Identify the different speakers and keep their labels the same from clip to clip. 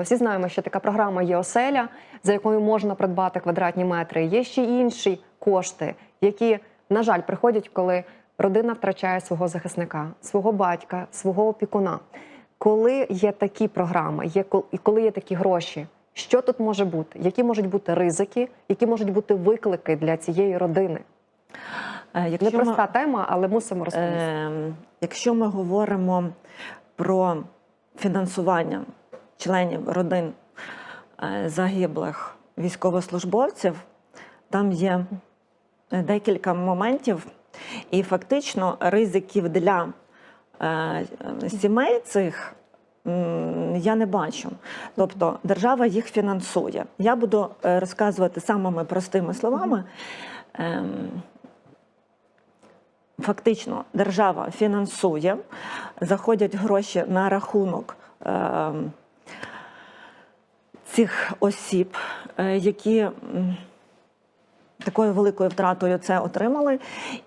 Speaker 1: Ми всі знаємо, що така програма є оселя, за якою можна придбати квадратні метри. Є ще інші кошти, які, на жаль, приходять, коли родина втрачає свого захисника, свого батька, свого опікуна. Коли є такі програми, є і коли є такі гроші, що тут може бути? Які можуть бути ризики, які можуть бути виклики для цієї родини?
Speaker 2: Е, Якщо ми-
Speaker 1: тема, але мусимо розповісти.
Speaker 2: Ем, Якщо ми говоримо про фінансування членів родин е, загиблих військовослужбовців, там є декілька моментів, і фактично ризиків для е, сімей цих. Я не бачу. Тобто держава їх фінансує. Я буду е, розказувати самими простими словами. Ем, Фактично, держава фінансує, заходять гроші на рахунок е, цих осіб, е, які такою великою втратою це отримали,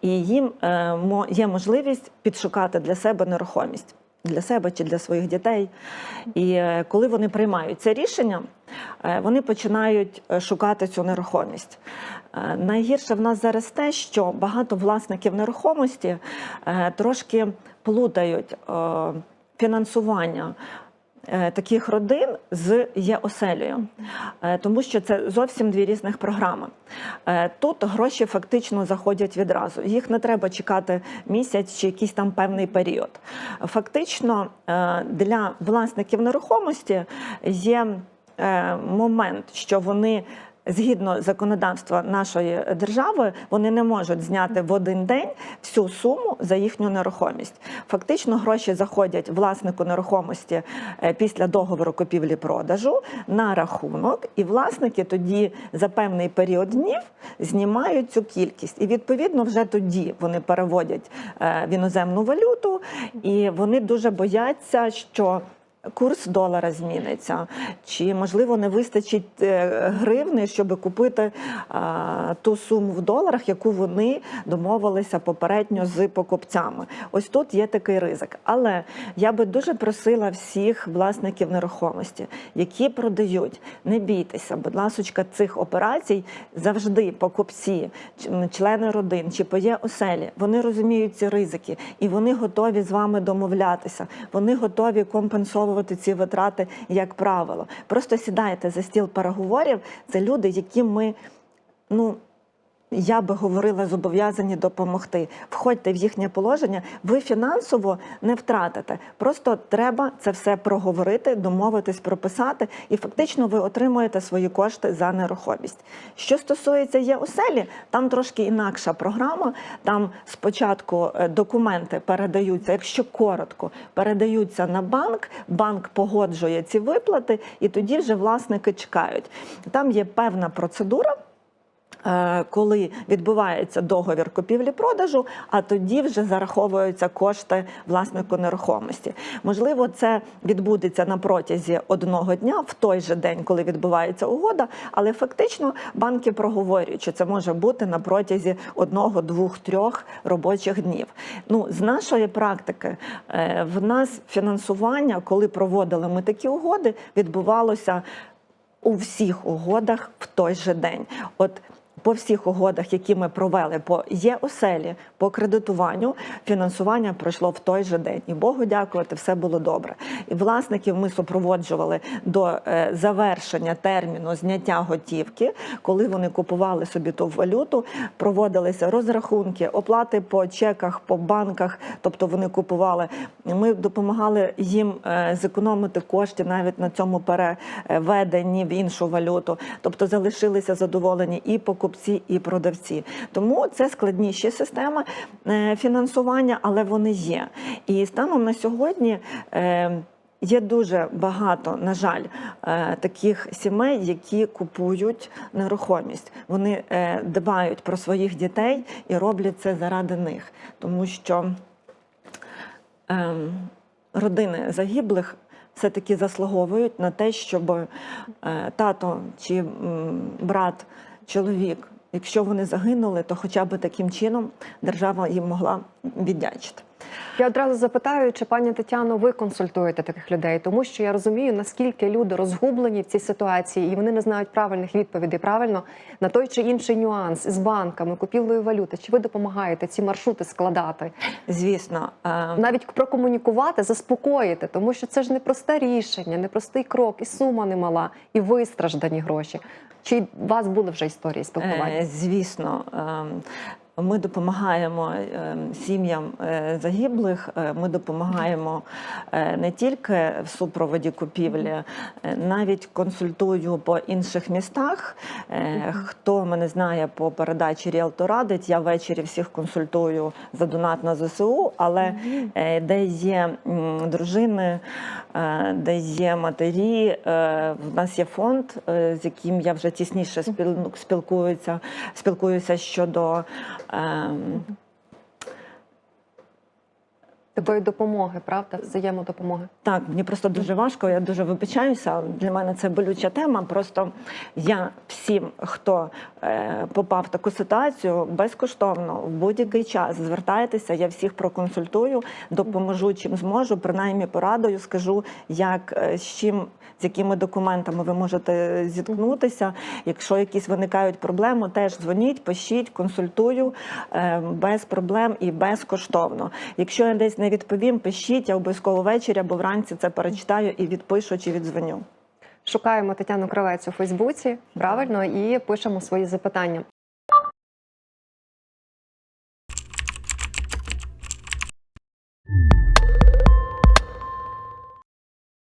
Speaker 2: і їм е, є можливість підшукати для себе нерухомість. Для себе чи для своїх дітей. І е, коли вони приймають це рішення, вони починають шукати цю нерухомість. Найгірше в нас зараз те, що багато власників нерухомості трошки плутають фінансування таких родин з є-оселею, Е, тому що це зовсім дві різних програми. Е, Тут гроші фактично заходять відразу. Їх не треба чекати місяць чи якийсь там певний період. Фактично е, для власників нерухомості є е, момент, що вони. Згідно законодавства нашої держави, вони не можуть зняти в один день всю суму за їхню нерухомість. Фактично, гроші заходять власнику нерухомості е, після договору купівлі-продажу на рахунок, і власники тоді за певний період днів знімають цю кількість. І відповідно вже тоді вони переводять е, в іноземну валюту, і вони дуже бояться, що курс долара зміниться, чи можливо не вистачить е, гривни, щоб купити ту суму в доларах, яку вони домовилися попередньо з покупцями. Ось тут є такий ризик. Але я би дуже просила всіх власників нерухомості, які продають, не бійтеся, будь ласочка, цих операцій завжди покупці, члени родин чи поє оселі, вони розуміють ці ризики і вони готові з вами домовлятися. Вони готові компенсовувати ці витрати, як правило. Просто сідайте за стіл переговорів. Це люди, які ми ну. Я би говорила, зобов'язані допомогти. Входьте в їхнє положення. Ви фінансово не втратите. Просто треба це все проговорити, домовитись, прописати, і фактично ви отримуєте свої кошти за нерухомість. Що стосується є оселі, там трошки інакша програма. Там спочатку е, документи передаються, якщо коротко, передаються на банк. Банк погоджує ці виплати, і тоді вже власники чекають. Там є певна процедура. Е, коли відбувається договір купівлі-продажу, а тоді вже зараховуються кошти власнику нерухомості. Можливо, це відбудеться на протязі одного дня, в той же день, коли відбувається угода, але фактично банки проговорюють, що це може бути на протязі одного, двох, трьох робочих днів. Ну, з нашої практики е, в нас фінансування, коли проводили ми такі угоди, відбувалося у всіх угодах в той же день. От по всіх угодах, які ми провели по є оселі, по кредитуванню, фінансування пройшло в той же день. І Богу дякувати, все було добре. І власників ми супроводжували до е, завершення терміну зняття готівки, коли вони купували собі ту валюту, проводилися розрахунки, оплати по чеках, по банках. Тобто вони купували. Ми допомагали їм е, зекономити кошти навіть на цьому переведенні в іншу валюту. Тобто залишилися задоволені і покупці, і продавці. Тому це складніші системи е, фінансування, але вони є. І станом на сьогодні. е, Є дуже багато, на жаль, е, таких сімей, які купують нерухомість. Вони дбають про своїх дітей і роблять це заради них, тому що ем, родини загиблих все-таки заслуговують на те, щоб е, тато чи брат, чоловік, якщо вони загинули, то хоча б таким чином держава їм могла віддячити.
Speaker 1: Я одразу запитаю, чи пані Тетяно, ви консультуєте таких людей, тому що я розумію, наскільки люди розгублені в цій ситуації, і вони не знають правильних відповідей правильно на той чи інший нюанс з банками, купівлею валюти. Чи ви допомагаєте ці маршрути складати?
Speaker 2: Звісно, е,
Speaker 1: Навіть прокомунікувати, заспокоїти, тому що це ж непросте рішення, непростий крок, і сума немала, і вистраждані гроші. Чи у вас були вже історії спілкування?
Speaker 2: Е, Звісно, ем, ми допомагаємо ем, сім'ям е, загиблих. е, Ми допомагаємо е, не тільки в супроводі купівлі, навіть консультую по інших містах. Хто мене знає по передачі Ріелто радить, я ввечері всіх консультую за донат на ЗСУ, але де є дружини, де є матері, в нас є фонд, з яким я вже тісніше спілкуюся, спілкуюся щодо. Um, mm-hmm.
Speaker 1: Такої допомоги, правда, взаємодопомоги.
Speaker 2: Так, мені просто дуже важко. Я дуже вибачаюся. Для мене це болюча тема. Просто я всім, хто е, попав в таку ситуацію, безкоштовно в будь-який час звертайтеся. Я всіх проконсультую, допоможу чим зможу. Принаймні порадою скажу, як е, з чим. З якими документами ви можете зіткнутися? Якщо якісь виникають проблеми, теж дзвоніть, пишіть, консультую е, без проблем і безкоштовно. Якщо я десь не відповім, пишіть, я обов'язково ввечері або вранці це перечитаю і відпишу чи відзвоню.
Speaker 1: Шукаємо Тетяну Кравець у Фейсбуці, правильно, і пишемо свої запитання.